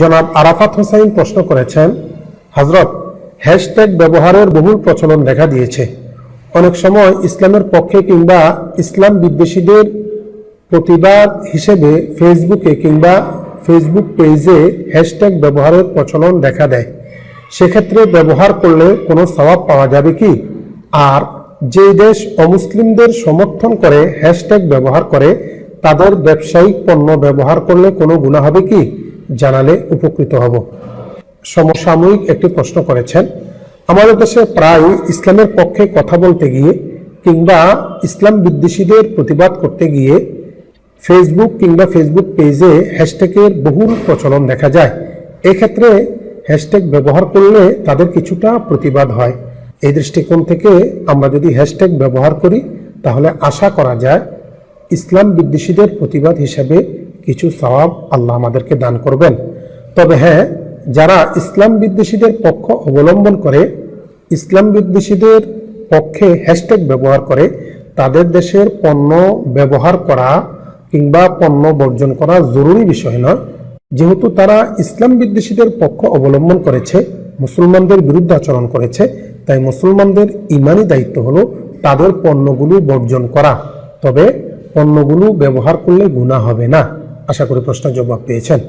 জনাব আরাফাত হোসাইন প্রশ্ন করেছেন হজরত হ্যাশট্যাগ ব্যবহারের বহুল প্রচলন দেখা দিয়েছে। অনেক সময় ইসলামের পক্ষে কিংবা ইসলাম বিদ্বেষীদের প্রতিবাদ হিসেবে ফেসবুকে কিংবা ফেসবুক পেজে হ্যাশট্যাগ ব্যবহারের প্রচলন দেখা দেয়। সেক্ষেত্রে ব্যবহার করলে কোনো সওয়াব পাওয়া যাবে কি? আর যে দেশ অমুসলিমদের সমর্থন করে হ্যাশট্যাগ ব্যবহার করে, তাদের ব্যবসায়িক পণ্য ব্যবহার করলে কোনো গুণা হবে কি? জানালে উপকৃত হব। সমসাময়িক একটি প্রশ্ন করেছেন, আমাদের দেশে প্রায় ইসলামের পক্ষে কথা বলতে গিয়ে কিংবা ইসলাম বিদ্বেষীদের প্রতিবাদ করতে গিয়ে ফেসবুক কিংবা ফেসবুক পেজে হ্যাশট্যাগের বহুল প্রচলন দেখা যায়। এক্ষেত্রে হ্যাশট্যাগ ব্যবহার করলে তাদের কিছুটা প্রতিবাদ হয়। এই দৃষ্টিকোণ থেকে আমরা যদি হ্যাশট্যাগ ব্যবহার করি, তাহলে আশা করা যায় ইসলাম বিদ্বেষীদের প্রতিবাদ হিসেবে কিছু সওয়াব আল্লাহ আমাদেরকে দান করবেন। তবে হ্যাঁ যারা ইসলাম বিদ্বেষীদের পক্ষ অবলম্বন করে, ইসলাম বিদ্বেষীদের পক্ষে হ্যাশট্যাগ ব্যবহার করে, তাদের দেশের পণ্য ব্যবহার করা কিংবা পণ্য বর্জন করা জরুরি বিষয় নয়। যেহেতু তারা ইসলাম বিদ্বেষীদের পক্ষ অবলম্বন করেছে, মুসলমানদের বিরুদ্ধে আচরণ করেছে, তাই মুসলমানদের ইমানি দায়িত্ব হলো তাদের পণ্যগুলো বর্জন করা। তবে পণ্যগুলো ব্যবহার করলে গুণা হবে না। আশা করি প্রশ্নের জবাব পেয়েছেন।